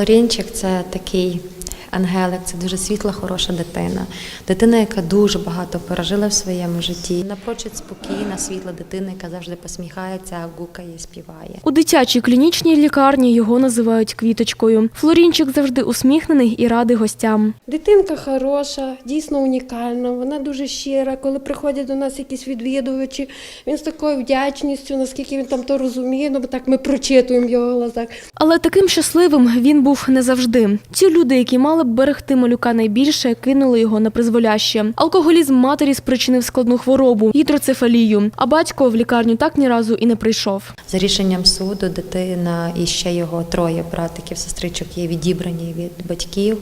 Лорінчик це такий ангелик, це дуже світла, хороша дитина. Дитина, яка дуже багато пережила в своєму житті. Напрочуд спокійна, світла дитина, яка завжди посміхається, гукає, співає. У дитячій клінічній лікарні його називають квіточкою. Флорінчик завжди усміхнений і радий гостям. Дитинка хороша, дійсно унікальна. Вона дуже щира. Коли приходять до нас якісь відвідувачі, він з такою вдячністю, наскільки він там то розуміє, ну бо так ми прочитуємо його глазах. Але таким щасливим він був не завжди. Ті люди, які мали б берегти малюка найбільше, кинули його на призволяще. Алкоголізм матері спричинив складну хворобу гідроцефалію. А батько в лікарню так ні разу і не прийшов. За рішенням суду, дитина і ще його троє братиків, сестричок є відібрані від батьків,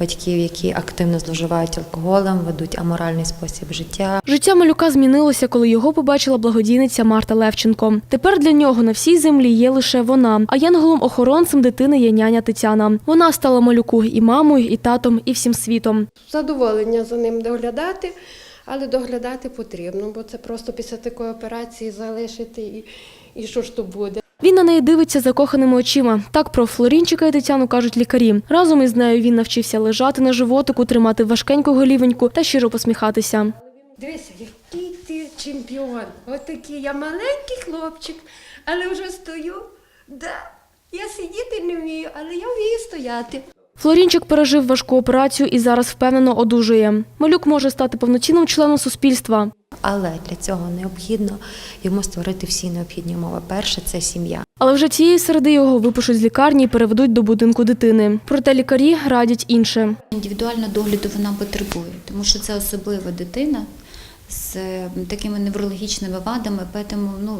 батьків, які активно зловживають алкоголем, ведуть аморальний спосіб життя. Життя малюка змінилося, коли його побачила благодійниця Марта Левченко. Тепер для нього на всій землі є лише вона. А янголом-охоронцем дитини є няня Тетяна. Вона стала малюку і мамою, і татом, і всім світом. Задоволення за ним доглядати, але доглядати потрібно, бо це просто після такої операції залишити і, і що ж то буде. Він на неї дивиться закоханими очима. Так про Флорінчика і Тетяну кажуть лікарі. Разом із нею він навчився лежати на животику, тримати важкеньку голівеньку та щиро посміхатися. Дивися, який ти чемпіон. От такий я маленький хлопчик, але вже стою. Да, я сидіти не вмію, але я вмію стояти. Флорінчик пережив важку операцію і зараз впевнено одужує. Малюк може стати повноцінним членом суспільства. Але для цього необхідно йому створити всі необхідні умови. Перше це сім'я. Але вже цієї середи його випишуть з лікарні і переведуть до будинку дитини. Проте лікарі радять інше. Індивідуального догляду вона потребує, тому що це особлива дитина з такими неврологічними вадами. Тому, ну,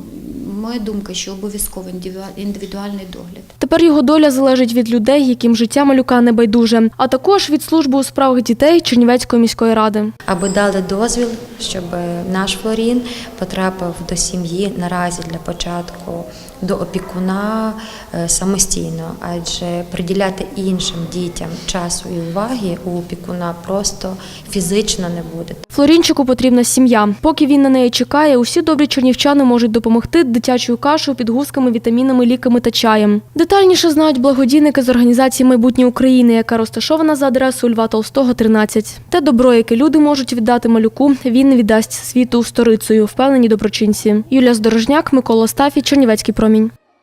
моя думка, що обов'язково індивідуа- індивідуальний догляд. Тепер його доля залежить від людей, яким життя малюка не байдуже, а також від служби у справах дітей Чернівецької міської ради. Аби дали дозвіл, щоб наш Флорін потрапив до сім'ї наразі для початку до опікуна е, самостійно, адже приділяти іншим дітям часу і уваги у опікуна просто фізично не буде. Флорінчику потрібна сім'я. Поки він на неї чекає, усі добрі чернівчани можуть допомогти дитячою кашею, підгузками, вітамінами, ліками та чаєм. Детальніше знають благодійники з організації Майбутнє України, яка розташована за адресою Льва Толстого, 13. Те добро, яке люди можуть віддати малюку, він не віддасть світу сторицею, впевнені доброчинці. Юлія Здорожняк, Микола Стафі, Чернівецький промінь.